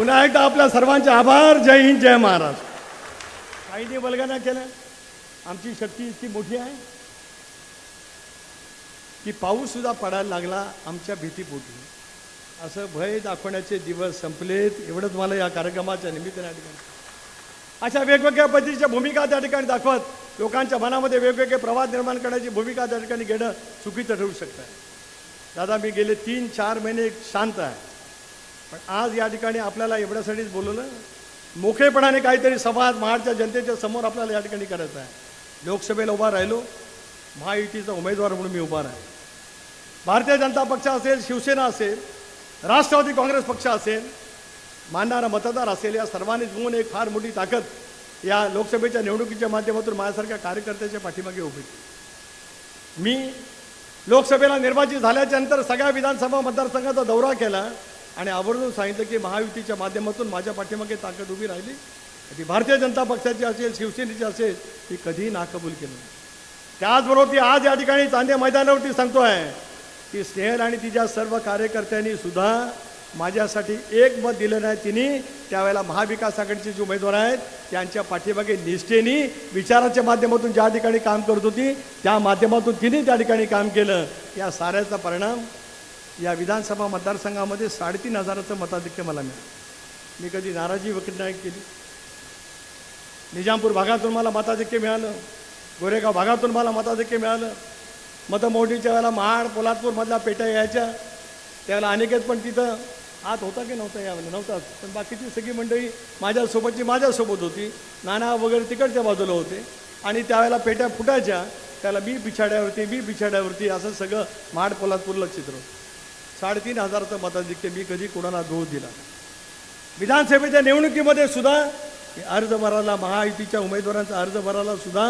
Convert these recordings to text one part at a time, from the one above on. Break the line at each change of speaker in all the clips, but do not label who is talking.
पुन्हा एकदा आपल्या सर्वांचे आभार. जय हिंद जय महाराष्ट्र काहीने बलगाना केलं. आमची शक्ती इतकी मोठी आहे की पाऊस सुद्धा पडायला लागला आमच्या भीतीपोटी. असं भय दाखवण्याचे दिवस संपलेत. एवढंच मला या कार्यक्रमाच्या निमित्ताने या ठिकाणी अशा वेगवेगळ्या पद्धतीच्या भूमिका त्या ठिकाणी दाखवत लोकांच्या मनामध्ये वेगवेगळे प्रवाद निर्माण करण्याची भूमिका त्या ठिकाणी घेणं चुकीचं ठरू शकतं. दादा मी गेले तीन चार महिने शांत आहे. पण आज या ठिकाणी आपल्याला एवढ्यासाठीच बोलवलं मोकळेपणाने काहीतरी समाज महाडच्या जनतेच्या समोर आपल्याला या ठिकाणी करायचं आहे. लोकसभेला उभा राहिलो महायुतीचा उमेदवार म्हणून मी उभा राहिलो. भारतीय जनता पक्ष असेल शिवसेना असेल राष्ट्रवादी काँग्रेस पक्ष असेल मानणारा मतदार असेल या सर्वांनी मिळून एक फार मोठी ताकद या लोकसभेच्या निवडणुकीच्या माध्यमातून माझ्यासारख्या कार्यकर्त्याच्या पाठीमागे उभी मी लोकसभेला निर्वाचित झाल्याच्यानंतर सगळ्या विधानसभा मतदारसंघाचा दौरा केला. आणि आवर्जून सांगितलं की महायुतीच्या माध्यमातून माझ्या पाठीमागे ताकद उभी राहिली. ती भारतीय जनता पक्षाची असेल शिवसेनेची असेल ती कधीही नाकबूल केली त्याचबरोबर ती आज या ठिकाणी चांदे मैदानावरती सांगतो आहे की स्नेहल आणि तिच्या सर्व कार्यकर्त्यांनी सुद्धा माझ्यासाठी एक मत दिलं नाही तिने. त्यावेळेला महाविकास आघाडीचे जे उमेदवार आहेत त्यांच्या पाठीमागे निष्ठेने विचाराच्या माध्यमातून ज्या ठिकाणी काम करत होती त्या माध्यमातून तिने त्या ठिकाणी काम केलं. या साऱ्याचा परिणाम या विधानसभा मतदारसंघामध्ये साडेतीन हजाराचं मताधिक्य मला मिळालं. मी कधी नाराजी व्यक्त नाही केली. निजामपूर भागातून मला मताधिक्य मिळालं. गोरेगाव भागातून मला मताधिक्य मिळालं. मतमोडीच्या वेळेला महाड पोलादपूरमधल्या पेट्या यायच्या. त्यावेळेला अनेकेत पण तिथं. आत होता की नव्हता यावेळेला? नव्हताच पण बाकीची सगळी मंडळी माझ्यासोबतची माझ्यासोबत होती. नाना वगैरे तिकडच्या बाजूला होते. आणि त्यावेळेला पेट्या फुटायच्या. त्याला मी पिछाड्यावरती मी पिछाड्यावरती असं सगळं महाड पोलादपूरला चित्र होतं. साडेतीन हजाराचं मताधिक्य मी कधी कोणाला दोष दिला विधानसभेच्या निवडणुकीमध्ये सुद्धा अर्ज भरायला महायुतीच्या उमेदवारांचा अर्ज भरायला सुद्धा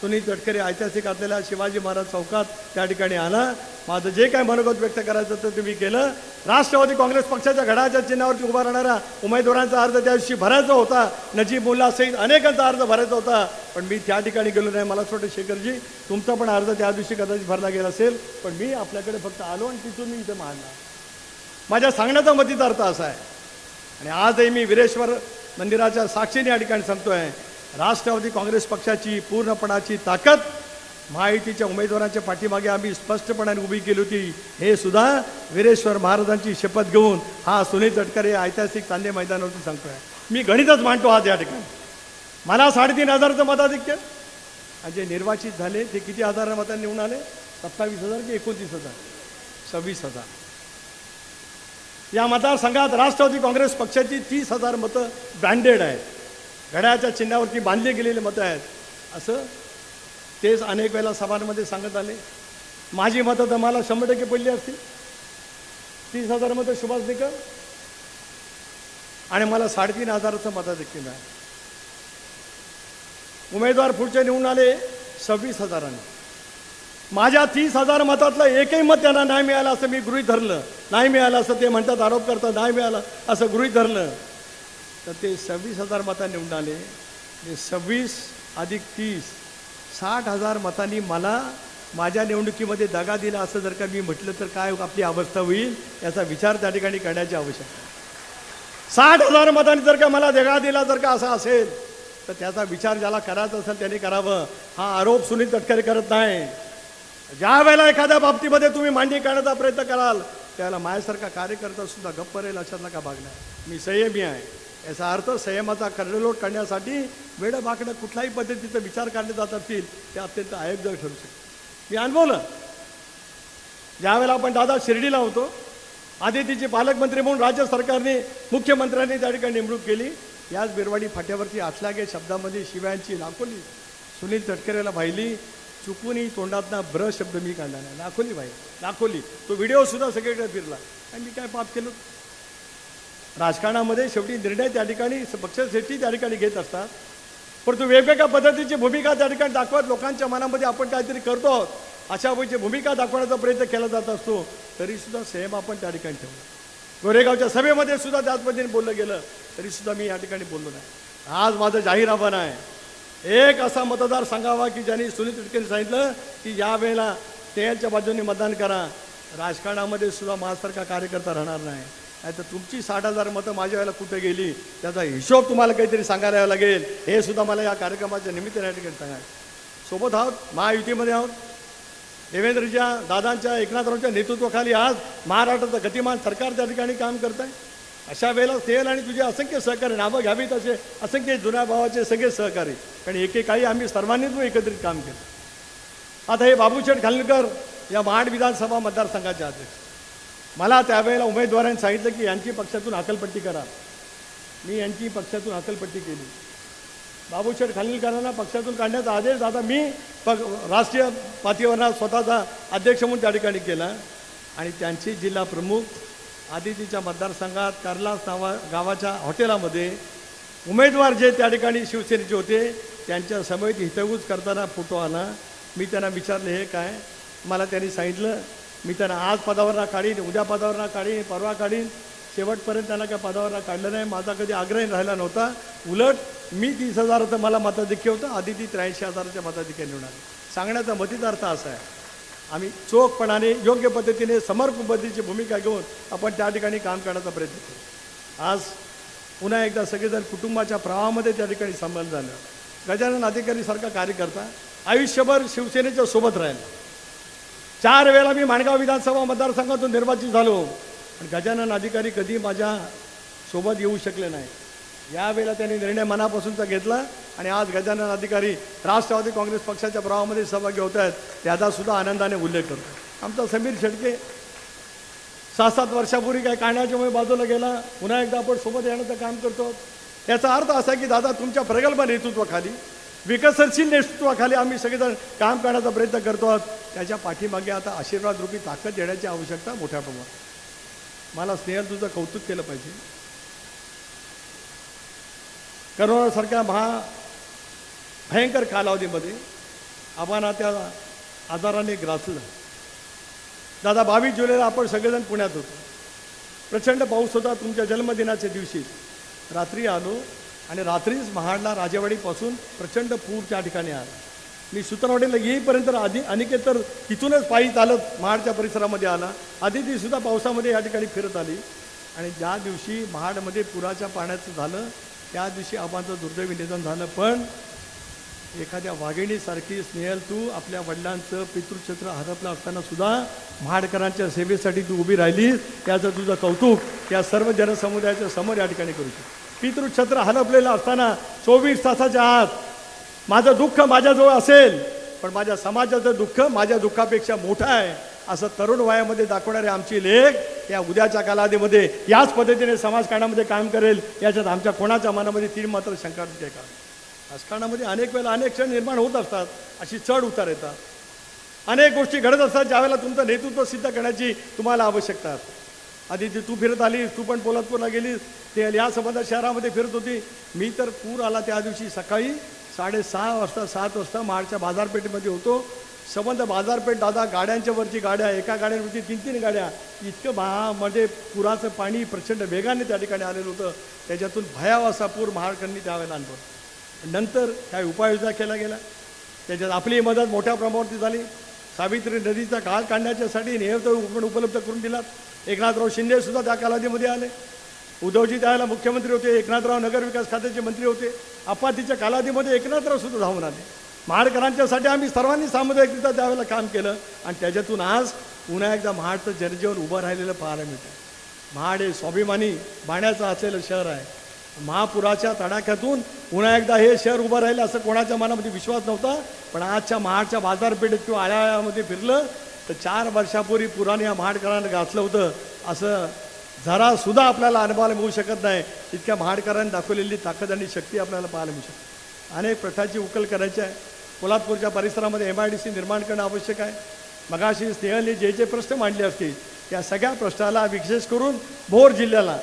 सुनील तटकरे ऐतिहासिक असलेल्या शिवाजी महाराज चौकात त्या ठिकाणी आला. माझं जे काय मनोगत व्यक्त करायचं होतं ते मी केलं. राष्ट्रवादी काँग्रेस पक्षाच्या घडाच्या चिन्हावरती उभा राहणारा उमेदवारांचा अर्ज त्या दिवशी भरायचा होता. नजीब मुल्ला सहित अनेकांचा अर्ज भरायचा होता. पण मी त्या ठिकाणी गेलो नाही. मला छोटे शेखरजी तुमचा पण अर्ज त्या दिवशी कदाचित भरला गेला असेल. पण मी आपल्याकडे फक्त आलो आणि तिथून मी इथं मांडला. माझ्या सांगण्याचा मतीचा अर्थ असा आहे. आणि आजही मी विरेश्वर मंदिराच्या साक्षीने या ठिकाणी सांगतोय राष्ट्रवादी काँग्रेस पक्षाची पूर्णपणाची ताकद महायुतीच्या उमेदवारांच्या पाठीमागे आम्ही स्पष्टपणाने उभी केली होती. हे सुद्धा वीरेश्वर महाराजांची शपथ घेऊन हा सुनील तटकरे ऐतिहासिक चांदे मैदानावरती सांगतोय. मी गणितच मांडतो आज या ठिकाणी. मला साडेतीन हजाराचं मताधिक्य. आणि जे निर्वाचित झाले ते किती हजार मतांनी निवडून आले? सत्तावीस हजार की एकोणतीस हजार? सव्वीस हजार. या मतदारसंघात राष्ट्रवादी काँग्रेस पक्षाची तीस हजार मतं ब्रँडेड आहेत. घड्याच्या चिन्हावरती बांधले गेलेले मतं आहेत. असं तेच अनेक वेळेला सभांमध्ये सांगत आले. माझी मतं तर मला शंभर टक्के पडली असतील. तीस हजार मतं सुभाष देकर आणि मला साडेतीन हजाराचं मताधिक्य मिळालं. उमेदवार पुढचे निवडून आले सव्वीस हजारांनी. माझ्या तीस हजार मतातलं एकही मत त्यांना नाही मिळालं असं मी गृहीत धरलं. नाही मिळालं असं ते म्हणतात आरोप करतात नाही मिळालं असं गृहीत धरलं. तर ते सव्वीस हजार मतांनी निवडून आले. ते सव्वीस अधिक तीस साठ हजार मतांनी मला माझ्या निवडणुकीमध्ये दगा दिला असं जर का मी म्हटलं तर काय आपली अवस्था होईल याचा विचार त्या ठिकाणी करण्याची आवश्यकता साठ हजार मतांनी जर का मला दगा दिला जर का असा असेल तर त्याचा विचार ज्याला करायचा असेल त्याने करावं. हा आरोप सुनील तटकरे करत नाही. ज्या वेळेला एखाद्या बाबतीमध्ये तुम्ही मांडणी करण्याचा प्रयत्न कराल त्याला माझ्यासारखा कार्यकर्ता सुद्धा गप्प राहील अशातला का भागणार मी संयमी आहे. याचा अर्थ संयमाचा कर्णलोट करण्यासाठी वेडंबाकडं कुठल्याही पद्धतीचा विचार काढले जात असतील ते अत्यंत आयोगजग ठरू शकते. मी अनुभवलं. ज्यावेळेला आपण दादा शिर्डीला होतो आधी तिचे पालकमंत्री म्हणून राज्य सरकारने मुख्यमंत्र्यांनी त्या ठिकाणी नेमणूक केली. याच बिरवाडी फाट्यावरती असल्यागे शब्दामध्ये शिव्यांची लाखोली सुनील तटकरेला वाहिली चुकूनही तोंडातना ब्र शब्द मी काढला नाही. लाखोली भाई लाखोली तो व्हिडिओ सुद्धा सगळीकडे फिरला. आणि मी काय पाप केलं? राजकारणामध्ये शेवटी निर्णय त्या ठिकाणी पक्षश्रेष्ठी त्या ठिकाणी घेत असतात. परंतु वेगवेगळ्या पद्धतीची भूमिका त्या ठिकाणी दाखवत लोकांच्या मनामध्ये आपण काहीतरी करतो आहोत अशा वेळची भूमिका दाखवण्याचा प्रयत्न केला जात असतो तरीसुद्धा सेम संयम आपण त्या ठिकाणी ठेवला गोरेगावच्या सभेमध्ये सुद्धा त्याच पद्धतीने बोललं गेलं तरीसुद्धा मी या ठिकाणी बोललो नाही. आज माझं जाहीर आव्हान आहे एक असा मतदार सांगावा की ज्यांनी सुनील तटकरे सांगितलं की या वेळेला तेलच्या बाजूने मतदान करा राजकारणामध्ये सुद्धा माझ्यासारखा कार्यकर्ता राहणार नाही. नाही तर तुमची साठ हजार मतं माझ्या वेळेला कुठे गेली? त्याचा हिशोब तुम्हाला काहीतरी सांगायला यावं लागेल. हे सुद्धा मला या कार्यक्रमाच्या निमित्ताने या ठिकाणी सांगायचं सोबत आहोत महायुतीमध्ये आहोत. देवेंद्रच्या दादांच्या एकनाथरावच्या नेतृत्वाखाली आज महाराष्ट्राचं गतिमान सरकार त्या ठिकाणी काम करत आहे अशा वेळेला तेल आणि तुझे असंख्य सहकारी नावं घ्यावीत असे असंख्य जुन्या भावाचे सगळे सहकारी. कारण एकेकाळी आम्ही सर्वांनीच एकत्रित काम केलं. आता हे बाबूशेठ खालकर या महाड विधानसभा मतदारसंघाचे अध्यक्ष. मला त्यावेळेला उमेदवारांनी सांगितलं की यांची पक्षातून हकलपट्टी करा. मी यांची पक्षातून हकलपट्टी केली. बाबूशेठ खालीलकरांना पक्षातून काढण्याचा आदेश आता मी पग राष्ट्रीय पातळीवर स्वतःचा अध्यक्ष म्हणून त्या ठिकाणी केला. आणि त्यांचे जिल्हा प्रमुख आदितीच्या मतदारसंघात कर्लास नावा गावाच्या हॉटेलामध्ये उमेदवार जे त्या ठिकाणी शिवसेनेचे होते त्यांच्या समेत हितगूज करताना फोटो आला मी त्यांना विचारले हे काय? मला त्यांनी सांगितलं मी त्यांना आज पदावरना काढीन उद्या पदावरना काढीन परवा काढीन. शेवटपर्यंत त्यांना काय पदावरना काढलं नाही. माझा कधी आग्रही राहिला नव्हता. उलट मी तीस हजाराचं मला मताधिक्य होतं. आधी ती त्र्याऐंशी हजाराच्या मताधिक्य निवडून सांगण्याचा मतीचा अर्थ असा आहे. आम्ही चोखपणाने योग्य पद्धतीने समर्पक पद्धतीची भूमिका घेऊन आपण त्या ठिकाणी काम करण्याचा प्रयत्न करू. आज पुन्हा एकदा सगळेजण कुटुंबाच्या प्रवाहामध्ये त्या ठिकाणी संबंध झालं. गजानन अधिकारीसारखा कार्यकर्ता आयुष्यभर शिवसेनेच्या सोबत राहिला. चार वेळा मी माणगाव विधानसभा मतदारसंघातून निर्वाचित झालो. पण गजानन अधिकारी कधी माझ्या सोबत येऊ शकले नाही. यावेळेला त्यांनी निर्णय मनापासूनचा घेतला आणि आज गजानन अधिकारी राष्ट्रवादी काँग्रेस पक्षाच्या प्रवाहामध्ये सहभागी होत आहेत त्याचा सुद्धा आनंदाने उल्लेख करतो आमचा समीर शेडके सहा सात वर्षापूर्वी काय काढण्याच्यामुळे बाजूला गेला. पुन्हा एकदा आपण सोबत येण्याचं काम करतो. याचा अर्थ असा की दादा तुमच्या प्रगल्भ नेतृत्वाखाली विकसनशील नेतृत्वाखाली आम्ही सगळेजण काम करण्याचा प्रयत्न करतो आहोत. त्याच्या पाठीमागे आता आशीर्वाद रूपी ताकद देण्याची आवश्यकता मोठ्या प्रमाणात. मला स्नेहल तुझं कौतुक केलं पाहिजे. करोनासारख्या महा भयंकर कालावधीमध्ये आम्हाला त्या आजाराने ग्रासलं. दादा बावीस जुलैला आपण सगळेजण पुण्यात होतो. प्रचंड पाऊस होता तुमच्या जन्मदिनाच्या दिवशी. रात्री आलो आणि रात्रीच महाडला राजेवाडीपासून प्रचंड पूर त्या ठिकाणी आला. मी सुतनवाडीला येईपर्यंत आधी अनिकेत तर तिथूनच पायी चालत महाडच्या परिसरामध्ये आला. आधी ती सुद्धा पावसामध्ये या ठिकाणी फिरत आली. आणि ज्या दिवशी महाडमध्ये पुराच्या पाण्याचं झालं त्या दिवशी आबांचं दुर्दैवी निधन झालं. पण एखाद्या वाघिणीसारखी स्नेहल तू आपल्या वडिलांचं पितृक्षेत्र हरपलं असताना सुद्धा महाडकरांच्या सेवेसाठी तू उभी राहिली त्याचं तुझं कौतुक या सर्व जनसमुदायाच्या समोर या ठिकाणी करू शकतो. पितृछत्र हलपलेलं असताना चोवीस तासाच्या आत माझं दुःख माझ्याजवळ असेल पण माझ्या समाजाचं दुःख माझ्या दुःखापेक्षा मोठं आहे असं तरुण वयामध्ये दाखवणारे आमची लेख या उद्याच्या कालावधीमध्ये याच पद्धतीने समाजकारणामध्ये काम करेल याच्यात आमच्या कोणाच्या मनामध्ये तीन मात्र शंका काय का राजकारणामध्ये अनेक वेळेला अनेक क्षण निर्माण होत असतात अशी चढ उतार येतात. अनेक गोष्टी घडत असतात ज्यावेळेला तुमचं नेतृत्व सिद्ध करण्याची तुम्हाला आवश्यकता असते. आधी ती तू फिरत आलीस तू पण पोलादपूरला गेलीस. ते या संबंधात शहरामध्ये फिरत होती. मी तर पूर आला त्या दिवशी सकाळी साडेसहा वाजता सात वाजता माळच्या बाजारपेठेमध्ये होतो. संबंध बाजारपेठ दादा गाड्यांच्या वरची गाड्या एका गाड्यांवरती तीन तीन गाड्या. इतकं महा म्हणजे पुराचं पाणी प्रचंड वेगाने त्या ठिकाणी आलेलं होतं. त्याच्यातून भयाव असा पूर महाडकरांनी त्यावेळेला आणतो नंतर काय उपाययोजना केल्या गेल्या. त्याच्यात आपली मदत मोठ्या प्रमाणावरती झाली. सावित्री नदीचा घास काढण्याच्यासाठी नेहमी पण उपलब्ध करून दिलात. एकनाथराव शिंदे सुद्धा त्या कालावधीमध्ये आले. उद्धवजी त्याला मुख्यमंत्री होते एकनाथराव नगरविकास खात्याचे मंत्री होते. आपत्तीच्या कालावधीमध्ये एकनाथराव सुद्धा धावून आले. महाडकरांच्यासाठी आम्ही सर्वांनी सामुदायिकरित्या त्यावेळेला काम केलं आणि त्याच्यातून आज पुन्हा एकदा महाडचं जनजीवन उभं राहिलेलं पाहायला मिळतं महाड हे स्वाभिमानी बाण्याचं असलेलं शहर आहे. महापुराच्या तडाख्यातून पुन्हा एकदा हे शहर उभं राहिलं असं कोणाच्या मनामध्ये विश्वास नव्हता. पण आजच्या महाडच्या बाजारपेठेत किंवा आळ्यामध्ये फिरलं तर चार वर्षापूर्वी पुराने या महाडकरांना घातलं होतं. असं जरा सुद्धा आपल्याला अनुभवायला मिळू शकत नाही. इतक्या महाडकरांनी दाखवलेली ताकद आणि शक्ती आपल्याला पाहायला मिळू शकते. अनेक प्रथाची उकल करायची आहे. कोल्हापूरच्या परिसरामध्ये एम आय डी सी निर्माण करणं आवश्यक आहे. मगाशी स्नेहलने जे जे प्रश्न मांडले असतील त्या सगळ्या प्रश्नाला विशेष करून भोर जिल्ह्याला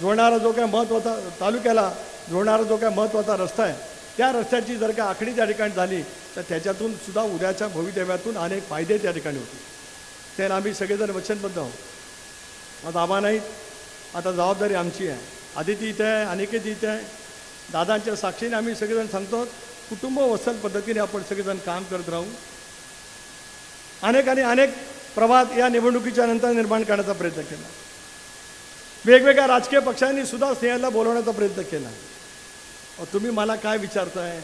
जोडणारा जो काय महत्त्वाचा तालुक्याला जोडणारा जो काय महत्त्वाचा रस्ता आहे त्या रस्त्याची जर का आखणी त्या ठिकाणी झाली तर त्याच्यातून सुद्धा उद्याच्या भवितव्यातून अनेक फायदे त्या ठिकाणी होतील. त्याला आम्ही सगळेजण वचनबद्ध आहोत. आता आव्हान नाहीत आता जबाबदारी आमची आहे. आदिती इथे आहे अनिकेत इथे आहे. दादांच्या साक्षीने आम्ही सगळेजण सांगतो कुटुंब वसन पद्धतीने आपण सगळेजण काम करत राहू. अनेकांनी अनेक प्रवाद या निवडणुकीच्या नंतर निर्माण करण्याचा प्रयत्न केला. वेगवेगळ्या राजकीय पक्षांनी सुद्धा स्नेहलला बोलवण्याचा प्रयत्न केला. तुम्ही मला काय विचारताय?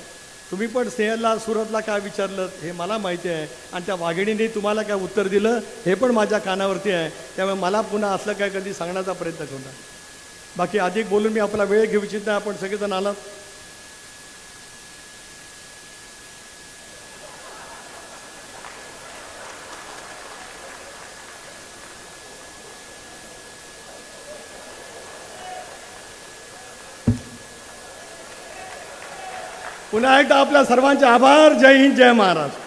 तुम्ही पण स्नेहलला सुरतला काय विचारलं हे मला माहिती आहे आणि त्या वाघिणीने तुम्हाला काय उत्तर दिलं हे पण माझ्या कानावरती आहे. त्यामुळे मला पुन्हा असलं काय कधी सांगण्याचा प्रयत्न करू बाकी अधिक बोलून मी आपला वेळ घेऊ इच्छित नाही. आपण सगळेजण आलात. पुन्हा एकदा आपल्या सर्वांचे आभार. जय हिंद जय महाराष्ट्र.